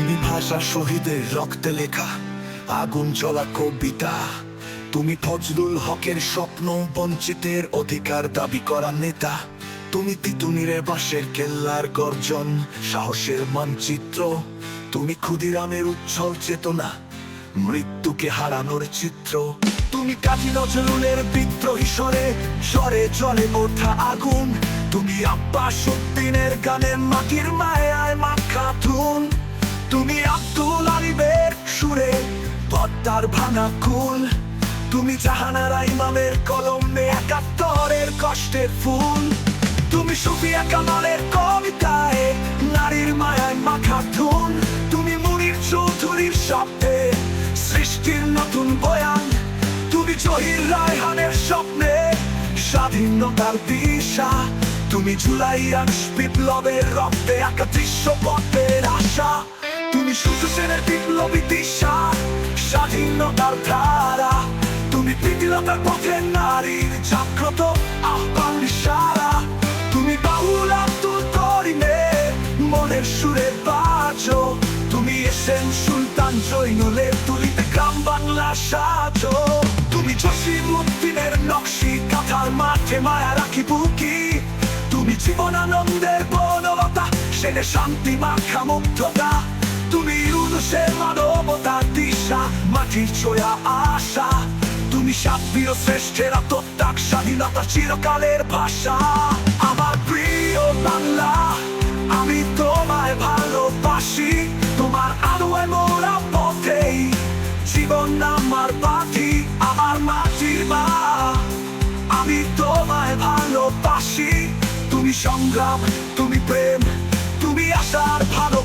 ভাষা শহীদের রক্তে লেখা, আগুন জ্বলা কবিতা। তুমি ফজলুল হকের স্বপ্ন, বঞ্চিতের অধিকার দাবি করা নেতা। তুমি তিতুমিরে বাঁশের কেল্লার গর্জন, সাহসের মানচিত্র। তুমি ক্ষুদিরামের উচ্ছল চেতনা, মৃত্যুকে হারানোর চিত্র। তুমি কাজী নজরুলের বিদ্রোহী স্বরে স্বরে জলে ওঠা আগুন। তুমি আব্বাস উদ্দিনের গানের মাটির মায়ায় মাখা ধুন। তুমি আব্দুল আলিবের সুরে পদ্মার ভাঙা কুল। তুমি জাহানারা ইমামের কলমে একাত্তরের কষ্টের ফুল। তুমি সুফিয়া কামালের কবিতায় নারীর মায়ায় মাখা ধুন। তুমি মুনির চৌধুরীর শব্দে সৃষ্টির নতুন বয়ান। তুমি জহির রায়হানের স্বপ্নে স্বাধীনতার দিশা। তুমি জুলাই বিপ্লবের রক্তে আঁকা দৃশ্য পথের আশা। তুমি সূর্য সেনের বিপ্লবী দিশা, স্বাধীনতার ধারা। তুমি প্রীতিলতার পথে নারীর জাগ্রত আহ্বান সারা তুমি বাউল আব্দুল করিমের মনের সুরে বাজো। তুমি এসেন সুলতান জৈনুলের তুলিতে গ্রাম বাংলা সাজো। তুমি নকশি কাঁথার মাঠে মায়া রাখি বুকি। তুমি জীবনানন্দের বনলতা সেনে শান্তি মাখা মুগ্ধতা। তুমি ইউনুসের মানবতা দিশা মাটির ছোয়া আশা তুমি সাতবীর শ্রেষ্ঠের আত্মত্যাগ স্বাধীনতা চিরকালের ভাষা আমার প্রিয় বাংলা আমি তোমায় ভালোবাসি তোমার আলোয় মোরা পথেই জীবন আমার পাখি আমার মাটির মা আমি তোমায় ভালোবাসি তুমি সংগ্রাম তুমি প্রেম তুমি আশার ভালোবাসি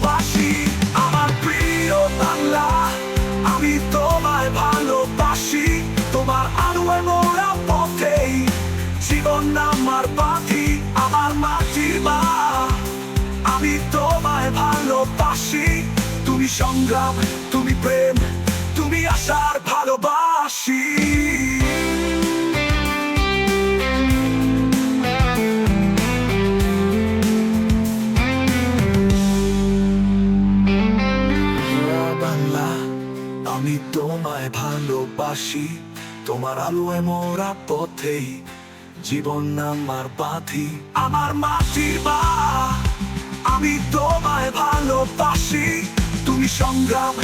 তোমার আলোয় মোরা পথেই জীবন আমার পাখি, আমার মাটির মা। আমি তোমায় ভালোবাসি। তুমি সংগ্রাম, তুমি প্রেম, তুমি আশার ভালোবাসি। আমি তোমায় ভালোবাসি। তোমার আলো মোরা পথেই জীবন আমার পাথি। আমার মাটির বা, আমি তোমায় ভালোবাসি। তুমি সংগ্রাম